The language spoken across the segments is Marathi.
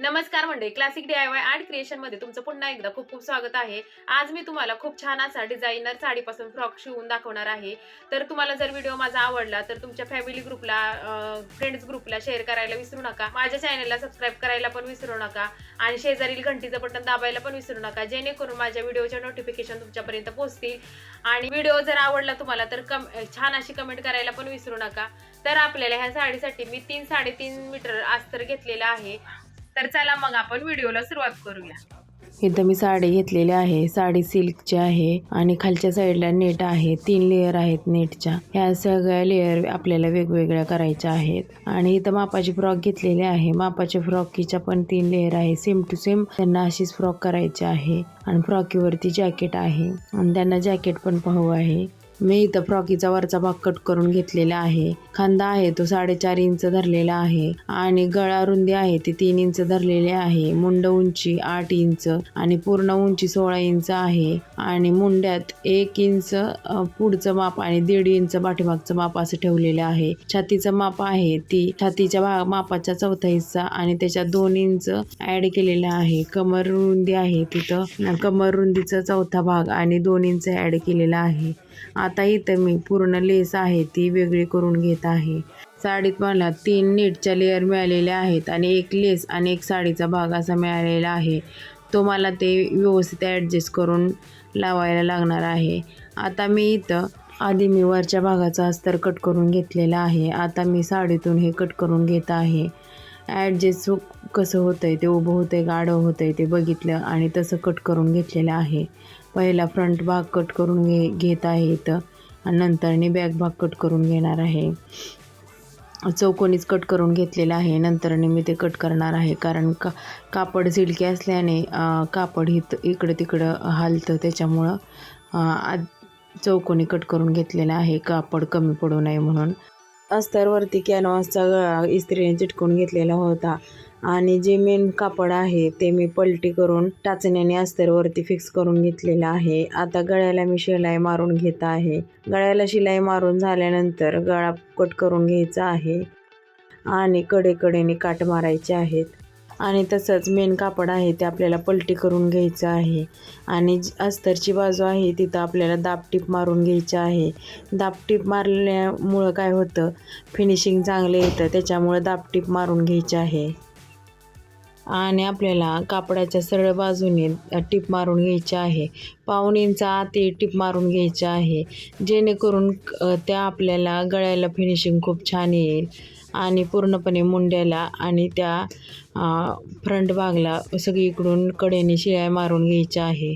नमस्कार मंडळी classic D I Y art क्रिएशनमध्ये तुमचं पुन्हा एकदा खूप खूप स्वागत आहे. आज मी तुम्हाला खूप छान असा डिझायनर साडीपासून फ्रॉक शिवून दाखवणार आहे. तर तुम्हाला जर व्हिडिओ माझा आवडला तर तुमच्या फॅमिली ग्रुपला फ्रेंड्स ग्रुपला शेअर करायला विसरू नका. माझ्या चॅनलला सबस्क्राईब करायला पण विसरू नका. आणि शेजारील घंटीचं बटन दाबायला पण विसरू नका. जेणेकरून माझ्या व्हिडिओच्या नोटिफिकेशन तुमच्यापर्यंत पोहोचतील. आणि व्हिडिओ जर आवडला तुम्हाला तर कम छान अशी कमेंट करायला पण विसरू नका. तर आपल्याला ह्या साडीसाठी मी तीन साडेतीन मीटर अस्तर घेतलेलं आहे. तर चला मग आपण व्हिडिओला सुरुवात करूया. इथं मी साडी घेतलेली आहे. साडी सिल्कची आहे आणि खालच्या साईडला नेट आहे. तीन लेअर आहेत नेटच्या. ह्या सगळ्या लेअर आपल्याला वेगवेगळ्या करायच्या आहेत. आणि इथं मापाची फ्रॉक घेतलेली आहे. मापाच्या फ्रॉकीच्या पण तीन लेअर आहे. सेम टू सेम त्यांना अशीच फ्रॉक करायची आहे. आणि फ्रॉकीवरती जॅकेट आहे. आणि त्यांना जॅकेट पण पाहू आहे. मी इथं फ्रॉकीचा वरचा भाग कट करून घेतलेला आहे. खांदा आहे तो साडेचार इंच धरलेला आहे आणि गळा रुंदी आहे ती तीन इंच धरलेली आहे. मुंड उंची आठ इंच आणि पूर्ण उंची सोळा इंच आहे आणि मुंड्यात एक इंच पुढचं माप आणि दीड इंच पाठीमागचं माप असं ठेवलेलं आहे. छातीचं माप आहे ती छातीच्या भाग मापाचा चौथा हिस्सा आणि त्याच्यात दोन इंच ऍड केलेला आहे. कमर रुंदी आहे तिथं कमर रुंदीचा चौथा भाग आणि दोन इंच ऍड केलेला आहे. आता इथं मी पूर्ण लेस आहे ती वेगळी करून घेत आहे. साडीत मला तीन नीटच्या लेअर मिळालेल्या आहेत आणि एक लेस आणि एक साडीचा भाग असा मिळालेला आहे. तो मला ते व्यवस्थित ॲडजस्ट करून लावायला लागणार आहे. आता मी इथं आधी मी वरच्या भागाचा अस्तर कट करून घेतलेला आहे. आता मी साडीतून हे कट करून घेत आहे. ॲडजस्ट हो- कसं होतं आहे ते उभं होतं आहे गाढं होतं आहे ते बघितलं आणि तसं कट करून घेतलेलं आहे. पहिला फ्रंट भाग कट करून घे घेत आहे इथं. आणि नंतरनी बॅक भाग कट करून घेणार आहे. चौकोनीच कट करून घेतलेला आहे. नंतरने मी ते कट करणार आहे. कारण का कापड सिल्की असल्याने कापड हित इकडं तिकडं हालतं. त्याच्यामुळं आद चौकोनी कट करून घेतलेला आहे. कापड कमी पडू नये म्हणून. अस्तरवरती कॅनव्हासचा गळा इस्त्रीने चिटकून घेतलेला होता. आणि जे मेन कापड आहे ते मी पलटी करून टाचण्याने अस्तरवरती फिक्स करून घेतलेलं आहे. आता गळ्याला मी शिलाई मारून घेत आहे. गळ्याला शिलाई मारून झाल्यानंतर गळा कट करून घ्यायचा आहे आणि कडेकडेने काट मारायचे आहेत. आणि तसंच मेन कापड आहे ते आपल्याला पलटी करून घ्यायचं आहे. आणि अस्तरची बाजू आहे तिथं आपल्याला दाबटीप मारून घ्यायची आहे. दाबटीप मारल्यामुळं काय होतं? फिनिशिंग चांगलं येतं त्याच्यामुळं दाबटीप मारून घ्यायची आहे. आणि आपल्याला कापडाच्या सरळ बाजूने टीप मारून घ्यायची आहे. पाऊण इंचा आती टीप मारून घ्यायची आहे. जेणेकरून त्या आपल्याला गळ्याला फिनिशिंग खूप छान येईल आणि पूर्णपणे मुंड्याला आणि त्या फ्रंट भागला सगळीकडून कडेने शिलाई मारून घ्यायची आहे.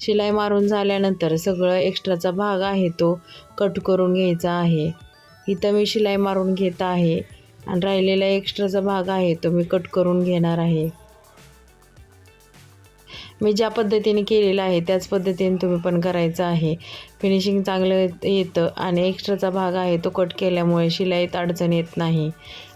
शिलाई मारून झाल्यानंतर सगळं एक्स्ट्राचा भाग आहे तो कट करून घ्यायचा आहे. इथं मी शिलाई मारून घेत आहे. आणि राहिलेला एक्स्ट्राचा भाग आहे तो मी कट करून घेणार आहे. मी ज्या पद्धतीने केलेलं आहे त्याच पद्धतीने तुम्ही पण करायचं आहे. फिनिशिंग चांगलं येतं आणि एक्स्ट्राचा भाग आहे तो कट केल्यामुळे शिलाईत अडचण येत नाही.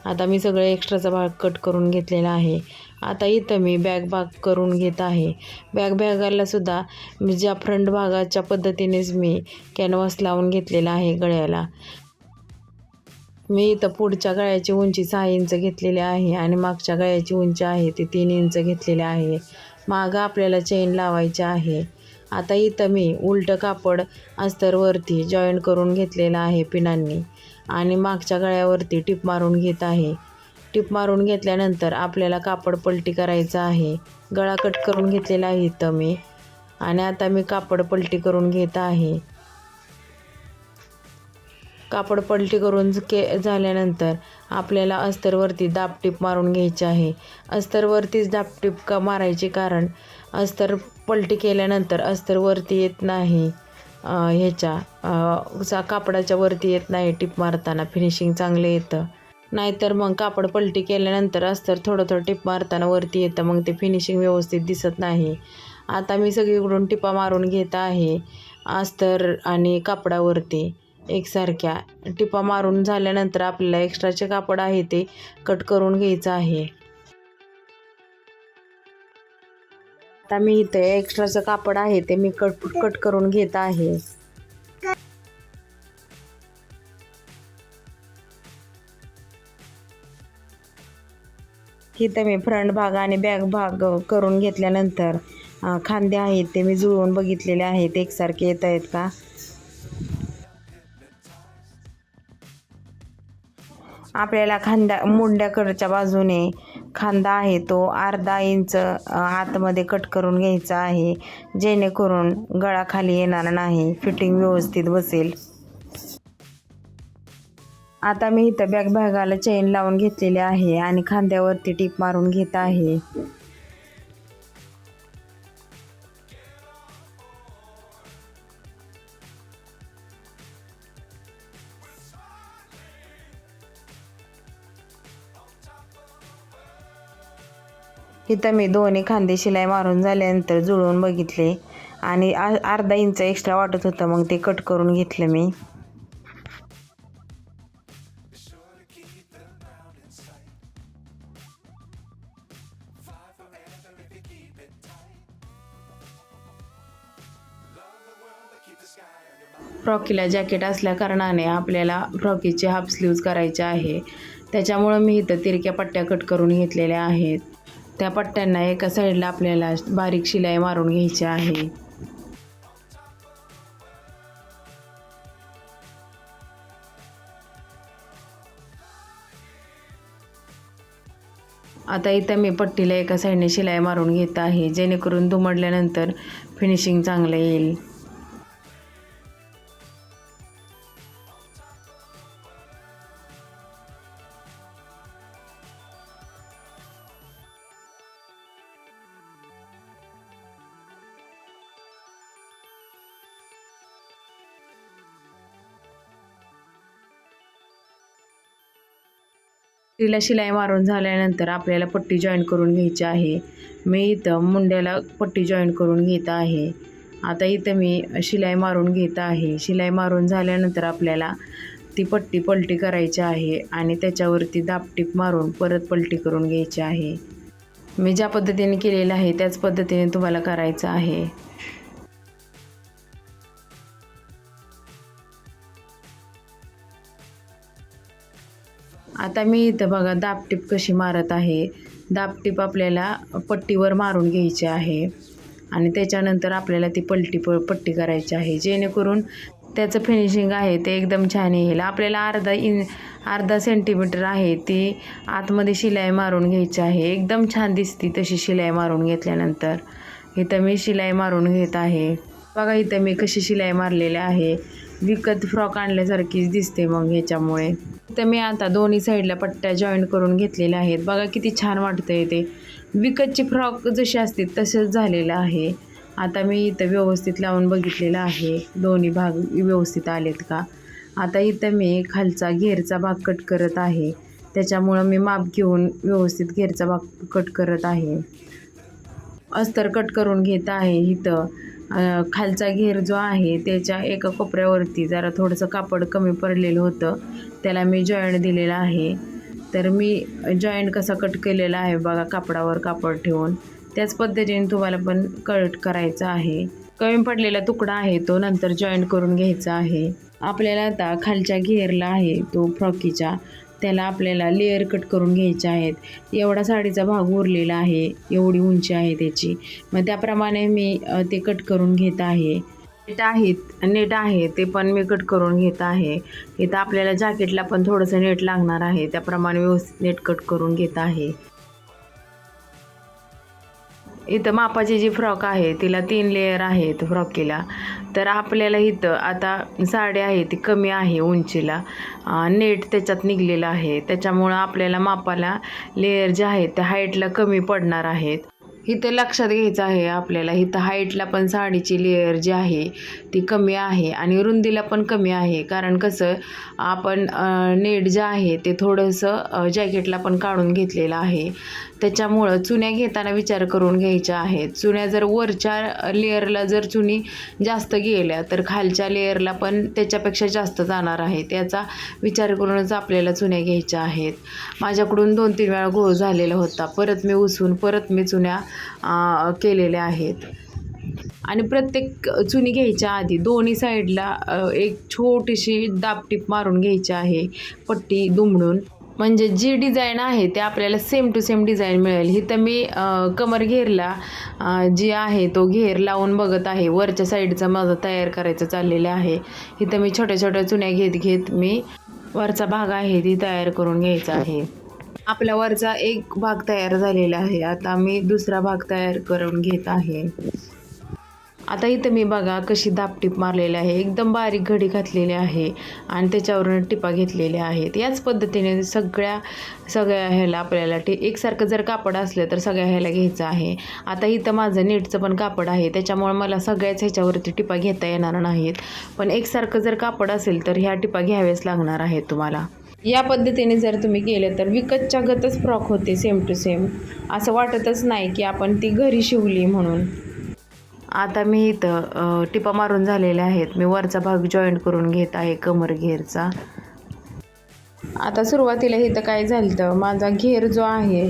आता मी सगळं एक्स्ट्राचा भाग कट करून घेतलेला आहे. आता इथं मी बॅग भाग करून घेत आहे. बॅग भागाला सुद्धा मी ज्या फ्रंट भागाच्या पद्धतीनेच मी कॅनव्हास लावून घेतलेला आहे गळ्याला. मी इथं पुढच्या गळ्याची उंची सहा इंच घेतलेली आहे आणि मागच्या गळ्याची उंची आहे ती तीन इंच घेतलेली आहे. मागं आपल्याला चेन लावायची आहे. आता इथं मी उलटं कापड अस्तरवरती जॉईंट करून घेतलेलं आहे पिनांनी आणि मागच्या गळ्यावरती टिप मारून घेत आहे. टिप मारून घेतल्यानंतर आपल्याला कापड पलटी करायचं आहे. गळा कट करून घेतलेला आहे इथं मी आणि आता मी कापड पलटी करून घेत आहे. कापड पलटी करून के झाल्यानंतर आपल्याला अस्तरवरती दाबटीप मारून घ्यायची आहे. अस्तरवरतीच दाबटीप का मारायचे कारण अस्तर पलटी केल्यानंतर अस्तर वरती येत नाही ह्याच्या सा कापडाच्या वरती येत नाही टिप मारताना. फिनिशिंग चांगलं येतं. नाहीतर मग कापड पलटी केल्यानंतर अस्तर थोडं थोडं टिप मारताना वरती येतं. मग ते फिनिशिंग व्यवस्थित दिसत नाही. आता मी सगळीकडून टिपा मारून घेत आहे अस्तर आणि कापडावरती. एकसारख्या. टिपा मारून झाल्यानंतर आपल्याला एक्स्ट्राचे कापड आहे ते कट करून घ्यायचं आहे. आता मी इथे एक्स्ट्राचं कापड आहे ते मी कट कट करून घेत आहे. इथं मी फ्रंट भाग आणि बॅक भाग करून घेतल्यानंतर खांदे आहेत ते मी जुळवून बघितलेले आहेत. एकसारखे येत आहेत का? आपल्याला खांद्या मुंड्याकडच्या बाजूने खांदा आहे तो अर्धा इंच आतमध्ये कट करून घ्यायचा आहे जेणेकरून गळा खाली येणार नाही फिटिंग व्यवस्थित बसेल. आता मी इथं बॅग भागाला चेन लावून घेतलेली आहे आणि खांद्यावरती टीप मारून घेत आहे. इथं मी दोन्ही खांदे शिलाई मारून झाल्यानंतर जुळवून बघितले. आणि आ- अर्धा इंच एक्स्ट्रा वाटत होतं मग ते कट करून घेतलं मी. फ्रॉकीला जॅकेट असल्या कारणाने आपल्याला फ्रॉकीचे हाफ स्लीव्ज करायचे आहे. त्याच्यामुळं मी इथं तिरक्या पट्ट्या कट करून घेतलेल्या आहेत. त्या पट्ट्यांना एका साईडला आपल्याला बारीक शिलाई मारून घ्यायची आहे. आता इथं मी पट्टीला एका साईडने शिलाई मारून घेत आहे जेणेकरून दुमडल्यानंतर फिनिशिंग चांगलं येईल. तिला शिलाई मारून झाल्यानंतर आपल्याला पट्टी जॉईन करून घ्यायची आहे. मी इथं मुंड्याला पट्टी जॉईन करून घेत आहे. आता इथं मी शिलाई मारून घेत आहे. शिलाई मारून झाल्यानंतर आपल्याला ती पट्टी पलटी करायची आहे आणि त्याच्यावरती दापटीप मारून परत पलटी करून घ्यायची आहे. मी ज्या पद्धतीने केलेलं आहे त्याच पद्धतीने तुम्हाला करायचं आहे. आता मी इथं बघा दापटीप कशी मारत आहे. दापटीप आपल्याला पट्टीवर मारून घ्यायची आहे. आणि त्याच्यानंतर आपल्याला ती पलटी प पट्टी करायची आहे. जेणेकरून त्याचं फिनिशिंग आहे ते एकदम छान येईल. आपल्याला अर्धा इन अर्धा सेंटीमीटर आहे ती आतमध्ये शिलाई मारून घ्यायची आहे. एकदम छान दिसती तशी शिलाई मारून घेतल्यानंतर. इथं मी शिलाई मारून घेत आहे. बघा इथं मी कशी शिलाई मारलेली आहे. विकत फ्रॉक आणल्यासारखीच दिसते मग ह्याच्यामुळे. तर मी आता दोन्ही साईडला पट्ट्या जॉईन करून घेतलेल्या आहेत. बघा किती छान वाटतंय ते. विकतची फ्रॉक जशी असते तसंच झालेलं आहे. आता मी इथं व्यवस्थित लावून बघितलेलं आहे. दोन्ही भाग व्यवस्थित आलेत का? आता इथं मी खालचा घेरचा भाग कट करत आहे. त्याच्यामुळं मी माप घेऊन व्यवस्थित घेरचा भाग कट करत आहे. अस्तर कट करून घेत आहे इथं. खालचा घेर जो आहे त्याच्या एका कोपऱ्यावरती जरा थोडंसं कापड कमी पडलेलं होतं. त्याला मी जॉईंट दिलेला आहे. तर मी जॉईंट कसा कट केलेला आहे बघा कापडावर कापड ठेवून. त्याच पद्धतीने तुम्हाला पण कट करायचा आहे. कमी पडलेला तुकडा आहे तो नंतर जॉईंट करून घ्यायचा आहे. आपल्याला आता खालच्या घेरला आहे तो फ्रॉकीच्या त्याला आपल्याला लेअर कट करून घ्यायचे आहेत. एवढा साडीचा भाग उरलेला आहे एवढी उंची आहे त्याची. मग त्याप्रमाणे मी ते कट करून घेत आहे. नेट आहेत नेट आहे ते पण मी कट करून घेत आहे. इथं आपल्याला जॅकेटला पण थोडंसं नेट लागणार आहे. त्याप्रमाणे व्यवस्थित नेट कट करून घेत आहे. इथं मापाची जी फ्रॉक आहे तिला तीन लेयर आहेत फ्रॉकीला तर आपल्याला इथं आता साडी आहे ती कमी आहे उंचीला. नेट त्याच्यात निघलेलं आहे. त्याच्यामुळं आपल्याला मापाला लेअर जे आहेत त्या हाईटला कमी पडणार आहेत. इथं लक्षात घ्यायचं आहे आपल्याला इथं हाईटला पण साडीची लेअर जी आहे ती कमी आहे आणि रुंदीला पण कमी आहे. कारण कसं आपण नेट जे आहे ते थोडंसं जॅकेटला पण काढून घेतलेलं आहे. त्याच्यामुळं चुन्या घेताना विचार करून घ्यायच्या आहेत. चुन्या जर वरच्या लेअरला जर चुनी जास्त गेल्या तर खालच्या लेअरला पण त्याच्यापेक्षा जास्त जाणार आहे त्याचा विचार करूनच आपल्याला चुन्या घ्यायच्या आहेत. माझ्याकडून दोन तीन वेळा घोळ झालेला होता. परत मी उसून परत मी चुन्या केलेल्या आहेत. आणि प्रत्येक चुनी घ्यायच्या आधी दोन्ही साईडला एक छोटीशी दापटीप मारून घ्यायची आहे. पट्टी दुमडून. म्हणजे जी डिझाईन आहे ते आपल्याला सेम टू सेम डिझाईन मिळेल. ही तर मी कमर घेरला जी आहे तो घेर लावून बघत आहे. वरच्या साईडचा माझं तयार करायचं चाललेलं आहे. इथं मी छोट्या छोट्या चुन्या घेत घेत मी वरचा भाग आहे ती तयार करून घ्यायचा आहे. आपला वरचा एक भाग तयार झालेला आहे. आता मी दुसरा भाग तयार करून घेत आहे. आता इथं मी बघा कशी दापटीप मारलेली आहे. एकदम बारीक घडी घातलेली आहे आणि त्याच्यावरून टिपा घेतलेल्या आहेत. याच पद्धतीने सगळ्या सगळ्या ह्याला आपल्याला टे एकसारखं जर कापड असलं तर सगळ्या ह्याला घ्यायचं आहे. आता इथं माझं नेटचं पण कापड आहे. त्याच्यामुळे मला सगळ्याच ह्याच्यावरती टिपा घेता येणार नाहीत. पण एकसारखं जर कापड असेल तर ह्या टिपा घ्याव्याच लागणार आहेत तुम्हाला. या पद्धतीने जर तुम्ही केलं तर विकतच्या गतच फ्रॉक होते सेम टू सेम असं वाटतच नाही की आपण ती घरी शिवली म्हणून. आता मी इथं टिपा मारून झालेल्या आहेत. मी वरचा भाग जॉईंट करून घेत आहे कमर घेरचा. आता सुरुवातीला इथं काय झालं तर माझा घेर जो आहे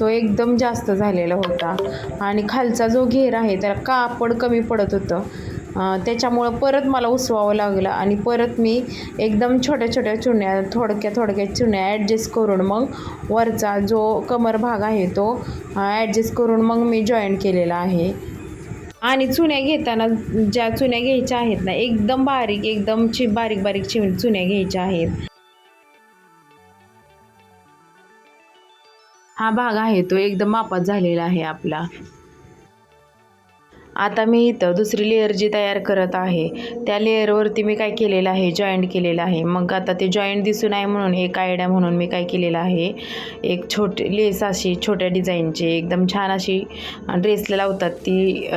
तो एकदम जास्त झालेला होता. आणि खालचा जो घेर आहे त्याला कापड कमी पडत होतं. त्याच्यामुळं परत मला उसवावं लागलं आणि परत मी एकदम छोट्या छोट्या चुन्या थोडक्या थोडक्या चुन्या ॲडजस्ट करून मग वरचा जो कमर भाग आहे तो ॲडजस्ट करून मग मी जॉईंट केलेला आहे. आणि चुन्या घेताना ज्या चुन्या घ्यायच्या आहेत ना एकदम बारीक एकदम ची बारीक बारीक चिम चुन्या घ्यायच्या आहेत. हा भाग आहे तो एकदम मापात झालेला आहे आपला. आता मी इथं दुसरी लेअर जी तयार करत आहे त्या लेअरवरती मी काय केलेलं आहे? जॉईंट केलेलं आहे. मग आता ते जॉईंट दिसून आहे म्हणून एक आयडिया म्हणून मी काय केलेलं आहे. एक छोटी लेस अशी छोट्या डिझाईनची एकदम छान अशी ड्रेसला लावतात ती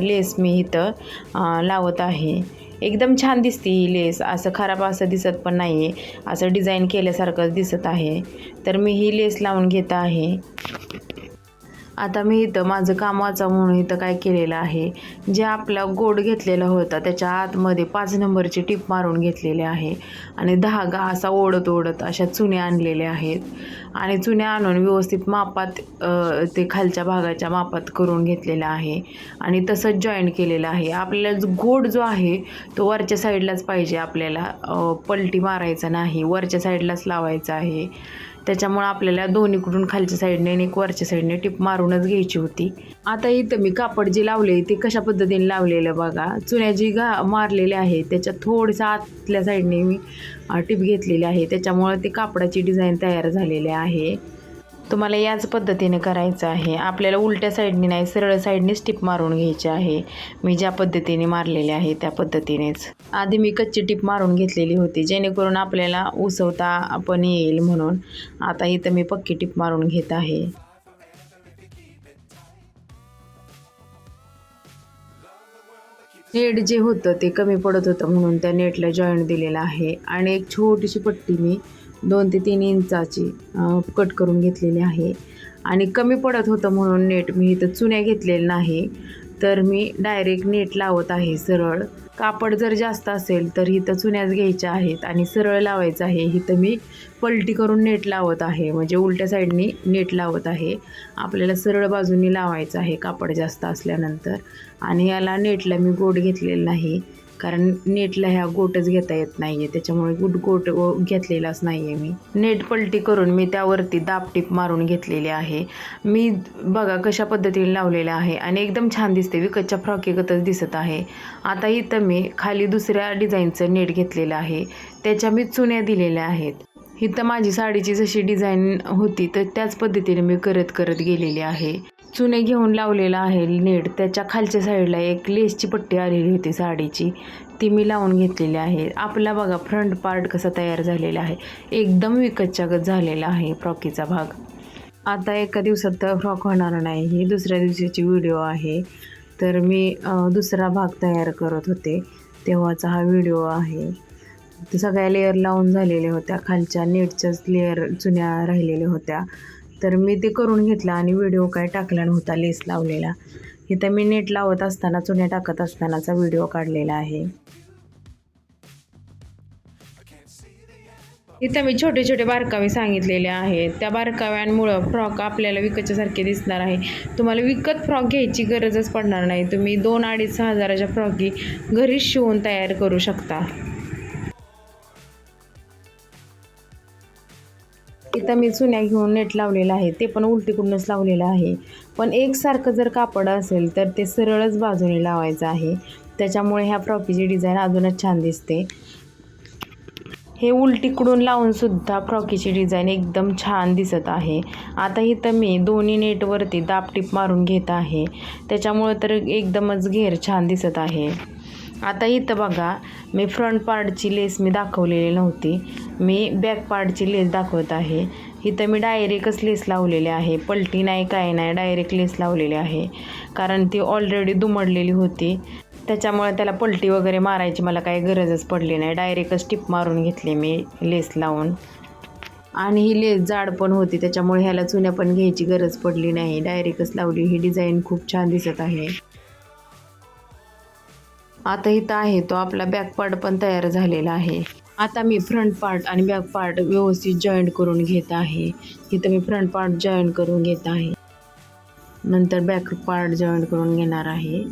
लेस मी इथं लावत आहे. एकदम छान दिसते ही लेस असं खराब असं दिसत पण नाही आहे असं डिझाईन केल्यासारखंच दिसत आहे. तर मी ही लेस लावून घेत आहे. आता मी इथं माझं काम वाचा म्हणून इथं काय केलेलं आहे? जे आपला गोड घेतलेला होता त्याच्या आतमध्ये पाच नंबरची टीप मारून घेतलेली आहे आणि धागा असा ओढत ओढत अशा चुन्या आणलेल्या आहेत. आणि चुन्या आणून व्यवस्थित मापात ते खालच्या भागाच्या मापात करून घेतलेलं आहे आणि तसंच जॉईंट केलेलं आहे. आपल्याला जो गोड जो आहे तो वरच्या साईडलाच पाहिजे आपल्याला. पलटी मारायचा नाही वरच्या साईडलाच लावायचा आहे. त्याच्यामुळं आपल्याला दोन्हीकडून खालच्या साईडने आणि एक वरच्या साईडने टिप मारूनच घ्यायची होती. आता इथं मी कापड जे लावले ते कशा पद्धतीने लावलेलं बघा. चुन्या जी घा मारलेले आहे त्याच्या थोडंसं आतल्या साईडने मी टिप घेतलेली आहे. त्याच्यामुळं ते कापडाची डिझाईन तयार झालेली आहे. तुम्हाला याच पद्धतीने करायचं आहे. आपल्याला उलट्या साईडने नाही सरळ साईडनेच टिप मारून घ्यायची आहे. मी ज्या पद्धतीने मारलेले आहे त्या पद्धतीनेच. आधी मी कच्ची टिप मारून घेतलेली होती जेणेकरून आपल्याला उसवता पण येईल म्हणून. आता इथं मी पक्की टिप मारून घेत आहे. नेट जे होतं ते कमी पडत होतं म्हणून त्या नेटला जॉईंट दिलेला आहे. आणि एक छोटीशी पट्टी मी दोन ते तीन इंचाची कट करून घेतलेली आहे. आणि कमी पडत होतं म्हणून नेट मी इथं चुन्या घेतलेलं नाही. तर मी डायरेक्ट नेट लावत आहे सरळ. कापड जर जास्त असेल तर इथं चुन्याच घ्यायच्या आहेत आणि सरळ लावायचं आहे. इथं मी पलटी करून नेट लावत आहे. म्हणजे उलट्या साईडनी नेट लावत आहे. आपल्याला सरळ बाजूनी लावायचं आहे कापड जास्त असल्यानंतर. आणि याला नेटला मी गोड घेतलेलं नाही. कारण नेटला ह्या गोटच घेता येत नाही आहे त्याच्यामुळे गुड गोट घेतलेलाच नाही आहे मी. नेट पलटी करून मी त्यावरती दापटीप मारून घेतलेली आहे. मी बघा कशा पद्धतीने लावलेलं आहे आणि एकदम छान दिसते विकतच्या फ्रॉकेगतच दिसत आहे. आता इथं मी खाली दुसऱ्या डिझाईनचं नेट घेतलेलं आहे त्याच्या मी चुन्या दिलेल्या आहेत. इथं माझी साडीची जशी डिझाईन होती तर त्याच पद्धतीने मी करत करत गेलेली आहे. चुने घेऊन लावलेला आहे नेट. त्याच्या खालच्या साईडला एक लेसची पट्टी आलेली होती साडीची. ती मी लावून घेतलेली आहे. आपला बघा फ्रंट पार्ट कसा तयार झालेला आहे. एकदम विकतच्यागत झालेला आहे फ्रॉकीचा भाग. आता एका दिवसात तर फ्रॉक होणार नाही. ही दुसऱ्या दिवशीची व्हिडिओ आहे. तर मी दुसरा भाग तयार करत होते. तेव्हाचा हा व्हिडिओ आहे. सगळ्या लेअर लावून झालेल्या होत्या. खालच्या नेटच्याच लेअर जुन्या राहिलेल्या होत्या. तर मी ते करून घेतलं आणि व्हिडिओ काय टाकला नव्हता लेस लावलेला. इथं मी नेट लावत असताना चुन्या टाकत असतानाचा व्हिडिओ काढलेला आहे. इथं मी छोटे छोटे बारकावे सांगितलेले आहेत. त्या बारकाव्यांमुळं फ्रॉक आपल्याला विकतच्यासारखे दिसणार आहे. तुम्हाला विकत फ्रॉक घ्यायची गरजच पडणार नाही. तुम्ही दोन अडीच हजाराच्या फ्रॉकी घरीच शिवून तयार करू शकता. इथं मी चुन्या घेऊन नेट लावलेलं आहे ते पण उलटीकडूनच लावलेलं आहे. पण एकसारखं जर कापड असेल तर ते सरळच बाजूने लावायचं आहे. त्याच्यामुळे ह्या फ्रॉकीची डिझाईन अजूनच छान दिसते. हे उलटीकडून लावूनसुद्धा फ्रॉकीची डिझाईन एकदम छान दिसत आहे. आता इथं मी दोन्ही नेटवरती दापटीप मारून घेत आहे. त्याच्यामुळं तर एकदमच घेर छान दिसत आहे. आता इथं बघा मी फ्रंट पार्टची लेस मी दाखवलेली नव्हती. मी बॅक पार्टची लेस दाखवत आहे. इथं मी डायरेक्टच लेस लावलेली आहे. पलटी नाही काय नाही डायरेक्ट लेस लावलेली आहे. कारण ती ऑलरेडी दुमडलेली होती. त्याच्यामुळे त्याला पलटी वगैरे मारायची मला काही गरजच पडली नाही. डायरेक्टच टिप मारून घेतली मी लेस लावून. आणि ही लेस जाड पण होती त्याच्यामुळे ह्याला चुन्या पण घ्यायची गरज पडली नाही. डायरेक्टच लावली. ही डिझाईन खूप छान दिसत आहे. आता इथं आहे तो आपला बॅक पार्ट पण तयार झालेला आहे. आता मी फ्रंट पार्ट आणि बॅक पार्ट व्यवस्थित जॉईंट करून घेत आहे. इथं मी फ्रंट पार्ट जॉईंट करून घेत आहे. नंतर बॅक पार्ट जॉईंट करून घेणार आहे.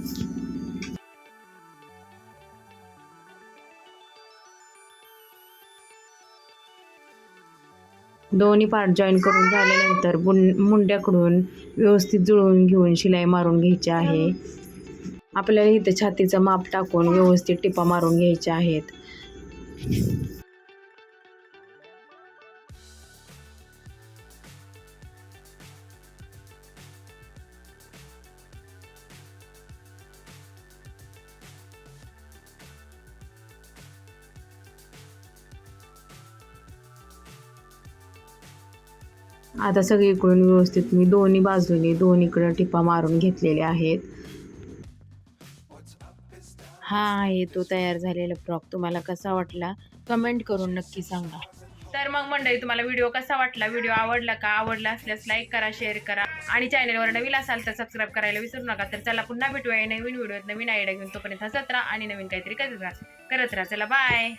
दोन्ही पार्ट जॉईन करून झाल्यानंतर बुन मुंड्याकडून व्यवस्थित जुळवून घेऊन शिलाई मारून घ्यायची आहे. आपल्याला इथं छातीचं माप टाकून व्यवस्थित टिपा मारून घ्यायच्या आहेत. आता सगळीकडून व्यवस्थित मी दोन्ही बाजूनी दोन्हीकडं टिपा मारून घेतलेले आहेत. हा आहे तो तयार झालेला फ्रॉक. तुम्हाला कसा वाटला? कमेंट करून नक्की सांगा. तर मग मंडळी तुम्हाला व्हिडिओ कसा वाटला? व्हिडिओ आवडला का? आवडला असल्यास लाईक करा शेअर करा. आणि चॅनलवर नवीन असाल तर सबस्क्राईब करायला विसरू नका. तर चला पुन्हा भेटूया नवीन व्हिडिओत. नवीन आयडिया घेऊन तोपर्यंत हसत राहा आणि नवीन काहीतरी करत राहा. करत राहा. चला बाय